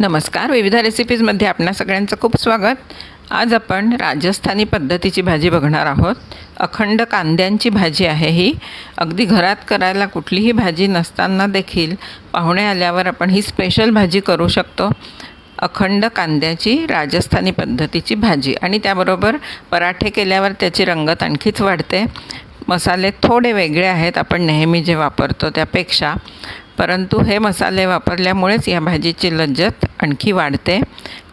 नमस्कार. विविध रेसिपीजमध्ये आपणा सगळ्यांचं खूप स्वागत. आज आपण राजस्थानी पद्धतीची भाजी बघणार आहोत. अखंड कांद्यांची भाजी आहे ही. अगदी घरात करायला कुठलीही भाजी नसताना देखील पाहुणे आल्यावर आपण ही स्पेशल भाजी करू शकतो. अखंड कांद्याची राजस्थानी पद्धतीची भाजी. आणि त्याबरोबर पराठे केल्यावर त्याची रंगत आणखीच वाढते. मसाले थोडे वेगळे आहेत. आपण नेहमी जे वापरतो त्यापेक्षा. परंतु हे मसाले वापरल्यामुळेच या भाजीची लज्जत आणखी वाढते.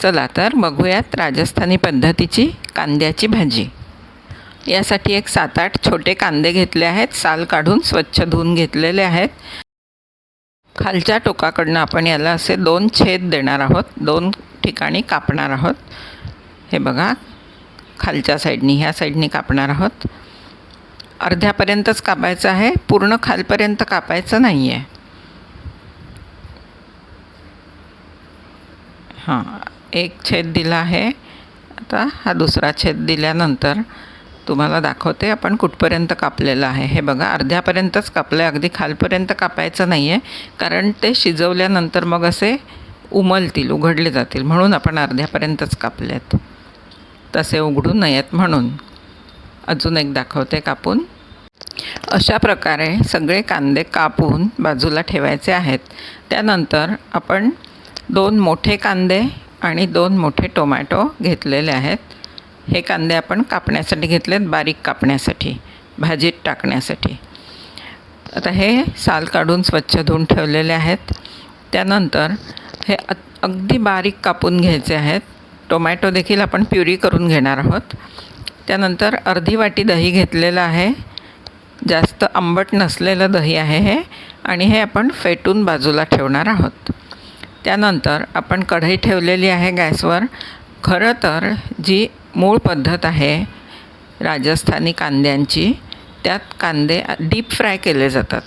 चला तर बघूयात राजस्थानी पद्धतीची कांद्याची भाजी. यासाठी एक सात आठ छोटे कांदे घेतले आहेत. साल काढून स्वच्छ धुवून घेतलेले आहेत. खालच्या टोकाकडनं आपण याला असे दोन छेद देणार आहोत. दोन ठिकाणी कापणार आहोत. हे बघा खालच्या साईडनी ह्या साईडनी कापणार आहोत. अर्ध्यापर्यंतच कापायचं आहे. पूर्ण खालपर्यंत कापायचं नाही आहे हां एक छेद दिला आहे. आता हा दुसरा छेद दिल्यानंतर तुम्हाला दाखवते आपण कुठपर्यंत कापलेलं आहे. हे बघा अर्ध्यापर्यंतच कापलं आहे अगदी खालपर्यंत कापायचं नाही आहे कारण ते शिजवल्यानंतर मग असे उमलतील उघडले जातील म्हणून आपण अर्ध्यापर्यंतच कापले आहेत तसे उघडू नयेत म्हणून. अजून एक दाखवते कापून. अशा प्रकारे सगळे कांदे कापून बाजूला ठेवायचे आहेत. त्यानंतर आपण दोन मोठे कांदे आणि दोन मोठे टोमॅटो घेतलेले आहेत. हे कांदे आपण कापण्यासाठी घेतलेत बारीक कापण्यासाठी भाजीत टाकण्यासाठी. आता हे साल काढून स्वच्छ धुवून ठेवलेले आहेत. त्यानंतर हे अगदी बारीक कापून घ्यायचे आहेत. टोमॅटो देखील आपण प्युरी करून घेणार आहोत. त्यानंतर अर्धी वाटी दही घेतलेलं आहे. जास्त आंबट नसलेलं दही आहे हे. आणि हे आपण फेटून बाजूला ठेवणार आहोत. त्यानंतर आपण कढई ठेवलेली आहे गॅसवर. खरं तर जी मूळ पद्धत आहे राजस्थानी कांद्यांची त्यात कांदे डीप फ्राय केले जातात.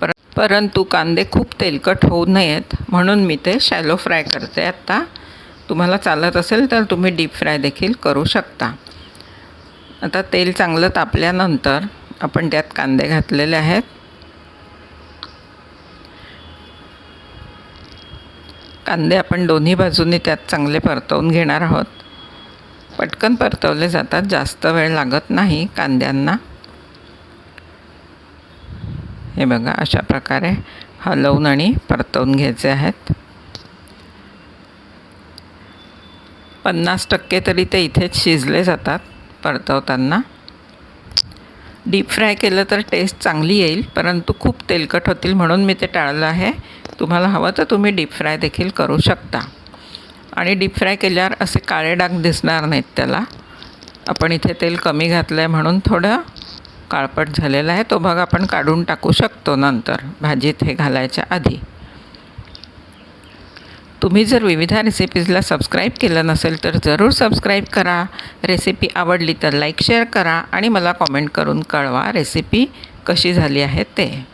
पर परंतु कांदे खूप तेलकट होऊ नयेत म्हणून मी ते शॅलो फ्राय करते. आत्ता तुम्हाला चालत असेल तर तुम्ही डीप फ्राय देखील करू शकता. आता तेल चांगलं तापल्यानंतर आपण त्यात कांदे घातलेले आहेत. कांदे आपण दोन्ही बाजूंनी त्यात चांगले परतवून घेणार आहोत. पटकन परतवले जातात जास्त वेळ लागत नाही कांद्यांना. हे बघा अशा प्रकारे हलवून आणि परतवून घ्यायचे आहेत. पन्नास टक्के तरी ते इथेच शिजले जातात परतवताना. डीप फ्राय केलं तर टेस्ट चांगली येईल परंतु खूप तेलकट होतील म्हणून मी ते टाळलं आहे. तुम्हाला हवं तर तुम्ही डीप फ्राय देखील करू शकता. आणि डीप फ्राय केल्यावर असे काळे डाग दिसणार नाहीत त्याला. आपण इथे तेल कमी घातलं आहे म्हणून थोडं काळपट झालेलं आहे. तो भाग आपण काढून टाकू शकतो नंतर भाजीत हे घालायच्या आधी. तुम्ही जर विविध रेसिपीजला सबस्क्राईब केलं नसेल तर जरूर सबस्क्राईब करा. रेसिपी आवडली तर लाईक शेअर करा आणि मला कॉमेंट करून कळवा रेसिपी कशी झाली आहे ते.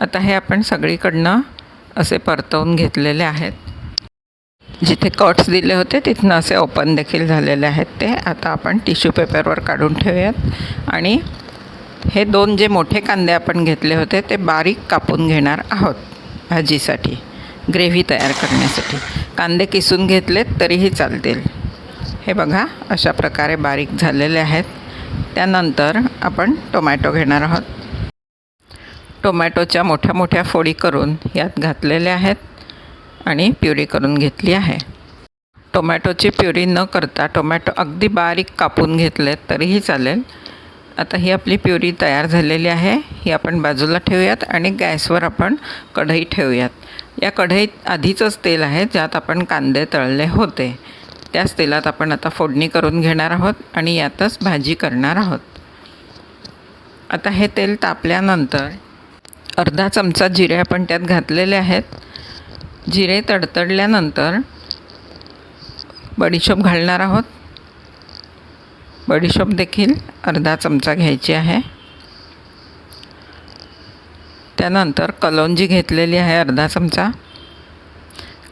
आता हे आपण सगळीकडनं असे परतवून घेतलेले आहेत. जिथे कट्स दिले होते तिथनं असे ओपन देखील झालेले आहेत ते. आता आपण टिश्यू पेपरवर काढून ठेवूयात. आणि हे दोन जे मोठे कांदे आपण घेतले होते ते बारीक कापून घेणार आहोत भाजीसाठी ग्रेव्ही तयार करण्यासाठी. कांदे किसून घेतलेत तरीही चालतील. हे बघा अशा प्रकारे बारीक झालेले आहेत. त्यानंतर आपण टोमॅटो घेणार आहोत. टोमॅटोच्या मोठ्या मोठ्या फोडी करून यात घातलेल्या आहेत आणि प्युरी करून घेतली आहे. टोमॅटोची प्युरी न करता टोमॅटो अगदी बारीक कापून घेतलेत तरीही चालेल. आता ही आपली प्युरी तयार झालेली आहे. ही आपण बाजूला ठेवूयात आणि गॅसवर आपण कढई ठेवूयात. या कढईत आधीचंच तेल आहे ज्यात आपण कांदे तळले होते. त्याच तेलात आपण आता फोडणी करून घेणार आहोत आणि यातच भाजी करणार आहोत. आता हे तेल तापल्यानंतर अर्धा चमचा जिरे आपण त्यात घातलेले आहेत. जिरे तडतडल्यानंतर बडीशोप घालणार आहोत. बडीशोप देखील अर्धा चमचा घ्यायची आहे. त्यानंतर कलौंजी घेतलेली आहे अर्धा चमचा.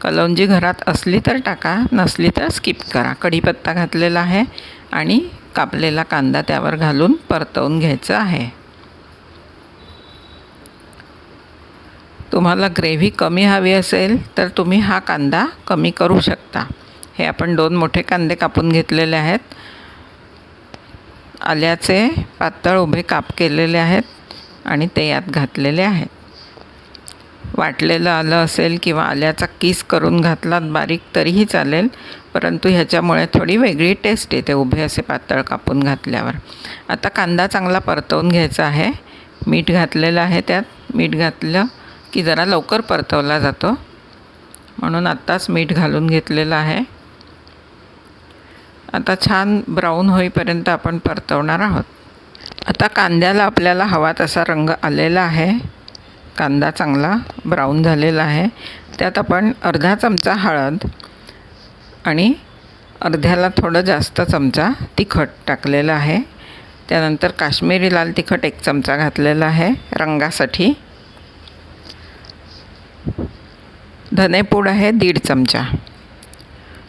कलौंजी घरात असली तर टाका नसली तर स्किप करा. कढीपत्ता घातलेला आहे आणि कापलेला कांदा त्यावर घालून परतवून घ्यायचं आहे. तुम्हाला ग्रेव्ही कमी हवी असेल तर तुम्ही हा कांदा कमी करू शकता. हे आपण दोन मोठे कांदे कापून घेतलेले आहेत. आल्याचे पातळ उभे काप केलेले आहेत आणि ते यात घातलेले आहेत. वाटलेलं आलं असेल किंवा आल्याचा किस करून घातलात बारीक तरीही चालेल परंतु ह्याच्यामुळे थोडी वेगळी टेस्ट येते उभे असे पातळ कापून घातल्यावर. आता कांदा चांगला परतवून घ्यायचा आहे. मीठ घातलेलं आहे त्यात. मीठ घातलं की जरा लवकर परतवला जातो. म्हणून आत्ताच मीठ घालून घेतलेलं आहे. आता छान ब्राऊन होईपर्यंत आपण परतवणार आहोत. आता कांद्याला आपल्याला हवा तसा रंग आलेला आहे. कांदा चांगला ब्राऊन झालेला आहे. त्यात आपण अर्धा चमचा हळद आणि अर्ध्याला थोडं जास्त चमचा तिखट टाकलेलं आहे. त्यानंतर काश्मीरी लाल तिखट एक चमचा घातलेला आहे रंगासाठी. धनेपूड आहे दीड चमचा.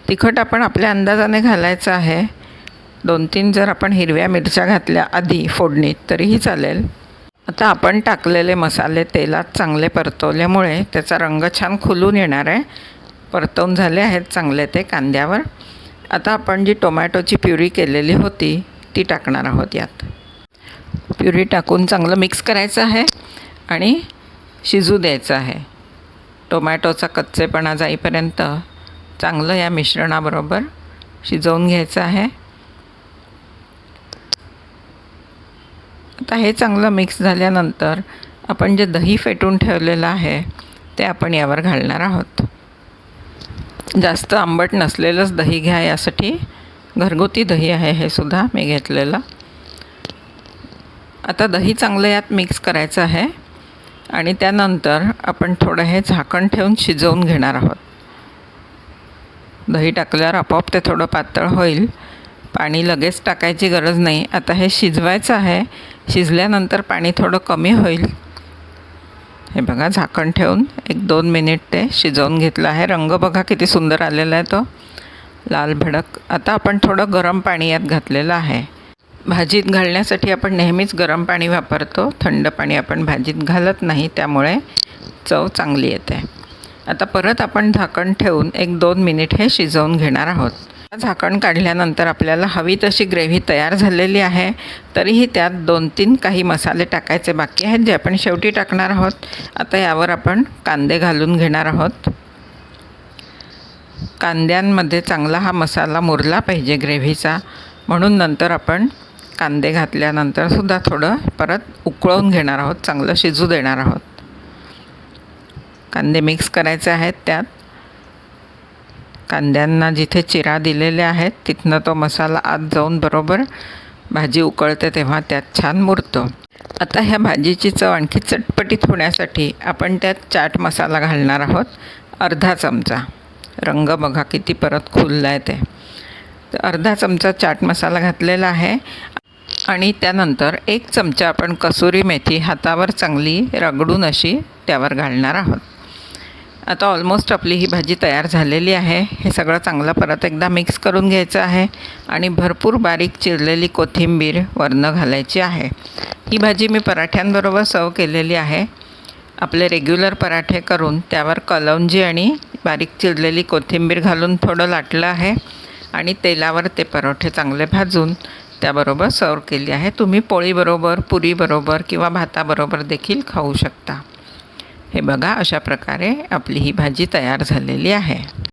तिखट आपण आपल्या अंदाजाने घालायचं आहे. दोन तीन जर आपण हिरव्या मिरच्या घातल्या आधी फोडणीत तरीही चालेल. आता आपण टाकलेले मसाले तेलात चांगले परतवल्यामुळे त्याचा रंग छान खुलून येणार आहे. परतवून झाले आहेत चांगले ते कांद्यावर. आता आपण जी टोमॅटोची प्युरी केलेली होती ती टाकणार आहोत यात. प्युरी टाकून चांगलं मिक्स करायचं आहे आणि शिजू द्यायचं आहे. टोमॅटोचा कच्चेपणा जाईपर्यंत चांगलं या मिश्रणाबरोबर शिजवून घ्यायचं आहे. आता हे चांगलं मिक्स झाल्यानंतर आपण जे दही फेटून ठेवलेलं आहे ते आपण यावर घालणार आहोत. जास्त आंबट नसलेलंच दही घ्या यासाठी. घरगुती दही आहे हे सुद्धा मी घेतलेलं. आता दही चांगलं यात मिक्स करायचं आहे. आणि त्यानंतर आपण थोडं हे झाकण ठेवून शिजवून घेणार आहोत. दही टाकल्यावर आपोआप ते थोडं पातळ होईल. पाणी लगेच टाकायची गरज नाही. आता हे शिजवायचं आहे. शिजल्यानंतर पाणी थोडं कमी होईल. हे बघा झाकण ठेवून एक दोन मिनिट ते शिजवून घेतलं आहे. रंग बघा किती सुंदर आलेला आहे तो. लाल भडक. आता आपण थोडं गरम पाणी यात घातलेलं आहे. भाजीत घालण्यासाठी आपण नेहमीच गरम पाणी वापरतो. थंड पाणी आपण भाजीत घालत नाही त्यामुळे चव चांगली येते. आता परत आपण झाकण ठेवून एक दोन मिनिट हे शिजवून घेणार आहोत. झाकण काढल्यानंतर आपल्याला हवी तशी ग्रेव्ही तयार झालेली आहे. तरीही त्यात दोन तीन काही मसाले टाकायचे बाकी आहेत जे आपण शेवटी टाकणार आहोत. आता यावर आपण कांदे घालून घेणार आहोत. कांद्यांमध्ये चांगला हा मसाला मुरला पाहिजे ग्रेव्हीचा. म्हणून नंतर आपण कांदे घातल्यानंतर सुद्धा थोडं परत उकळवून घेणार आहोत चांगलं शिजू देणार आहोत. कांदे मिक्स करायचे आहेत त्यात. कांद्यांना जिथे चिरा दिलेले आहेत तिथनं तो मसाला आत जाऊन बरोबर भाजी उकळते तेव्हा त्यात छान मुरतो. आता ह्या भाजीची चव आणखी चटपटीत होण्यासाठी आपण त्यात चाट मसाला घालणार आहोत अर्धा चमचा. रंग बघा किती परत खुलला आहे ते. तर अर्धा चमचा चाट मसाला घातलेला आहे. आणि त्यानंतर एक चमचा आपण कसुरी मेथी हातावर चांगली रगडून अशी त्यावर घालणार आहोत. आता ऑलमोस्ट आपली ही भाजी तयार झालेली आहे. हे सगळं चांगलं परत एकदा मिक्स करून घ्यायचं आहे आणि भरपूर बारीक चिरलेली कोथिंबीर वरनं घालायची आहे. ही भाजी मी पराठ्यांबरोबर सर्व केलेली आहे. आपले रेग्युलर पराठे करून त्यावर कलौंजी आणि बारीक चिरलेली कोथिंबीर घालून थोडं लाटलं आहे आणि तेलावर ते परोठे चांगले भाजून त्याबरोबर सर्व केली आहे. तुम्ही पोळीबरोबर पुरीबरोबर किंवा भाताबरोबर देखील खाऊ शकता. हे बघा अशा प्रकारे आपली ही भाजी तयार झालेली आहे.